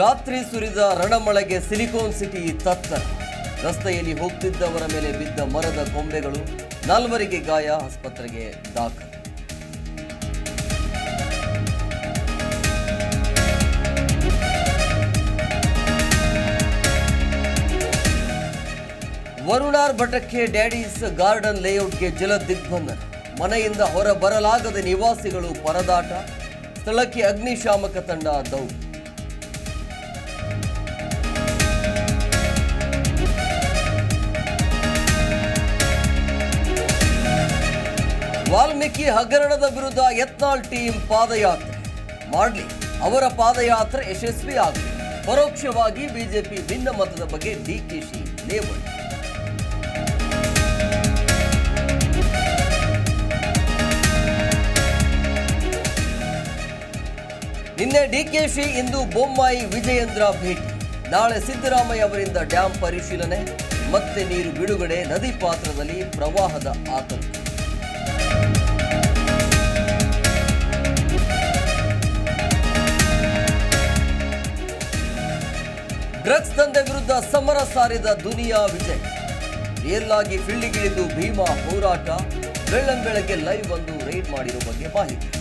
ರಾತ್ರಿ ಸುರಿದ ರಣಮಳೆಗೆ silicon city ತತ್ತ ರಸ್ತೆಯಲ್ಲಿ ಹೋಗ್ತಿದ್ದವರ ಮೇಲೆ ಬಿದ್ದ ಮರದ ಕೊಂಬೆಗಳು ನಾಲ್ವರಿಗೆ ಗಾಯ, ಆಸ್ಪತ್ರೆಗೆ ದಾಖಲು. ವರುಣಾರ್ ಭಟಕ್ಕೆ ಡ್ಯಾಡೀಸ್ ಗಾರ್ಡನ್ ಲೇಔಟ್ಗೆ ಜಲ ದಿಗ್ಬಂಧನ ಮನೆಯಿಂದ ಹೊರ ಬರಲಾಗದ ನಿವಾಸಿಗಳು ಪರದಾಟ. ಸ್ಥಳಕ್ಕೆ ಅಗ್ನಿಶಾಮಕ ತಂಡ ದೌಡು ವಾಲ್ಮೀಕಿ ಹಗರಣದ ವಿರುದ್ಧ ಯತ್ನಾಳ್ ಟೀಮ್ ಪಾದಯಾತ್ರೆ. ಮಾಡಲಿ, ಅವರ ಪಾದಯಾತ್ರೆ ಯಶಸ್ವಿ ಆಗಲಿ ಪರೋಕ್ಷವಾಗಿ ಬಿಜೆಪಿ ಭಿನ್ನ ಮತದ ಬಗ್ಗೆ ಡಿಕೆಶಿ ಲೇವಡಿ. ನಿನ್ನೆ ಡಿಕೆಶಿ ಇಂದು ಬೊಮ್ಮಾಯಿ ವಿಜಯೇಂದ್ರ ಭೇಟಿ. ನಾಳೆ ಸಿದ್ದರಾಮಯ್ಯ ಅವರಿಂದ ಡ್ಯಾಂ ಪರಿಶೀಲನೆ, ಮತ್ತೆ ನೀರು ಬಿಡುಗಡೆ, ನದಿ ಪಾತ್ರದಲ್ಲಿ ಪ್ರವಾಹದ ಆತಂಕ. ಡ್ರಗ್ಸ್ ದಂಧೆ ವಿರುದ್ಧ ಸಮರ ಸಾರಿದ ದುನಿಯಾ ವಿಜಯ್. ಆಗಿ ಫೀಲ್ಡಿಗಿಳಿದು ಭೀಮಾ ಹೋರಾಟ, ಬೆಳ್ಳಂಬೆಳಗ್ಗೆ ಲೈವ್ ಒಂದು ರೈಡ್ ಮಾಡಿರೋ ಬಗ್ಗೆ ಮಾಹಿತಿ.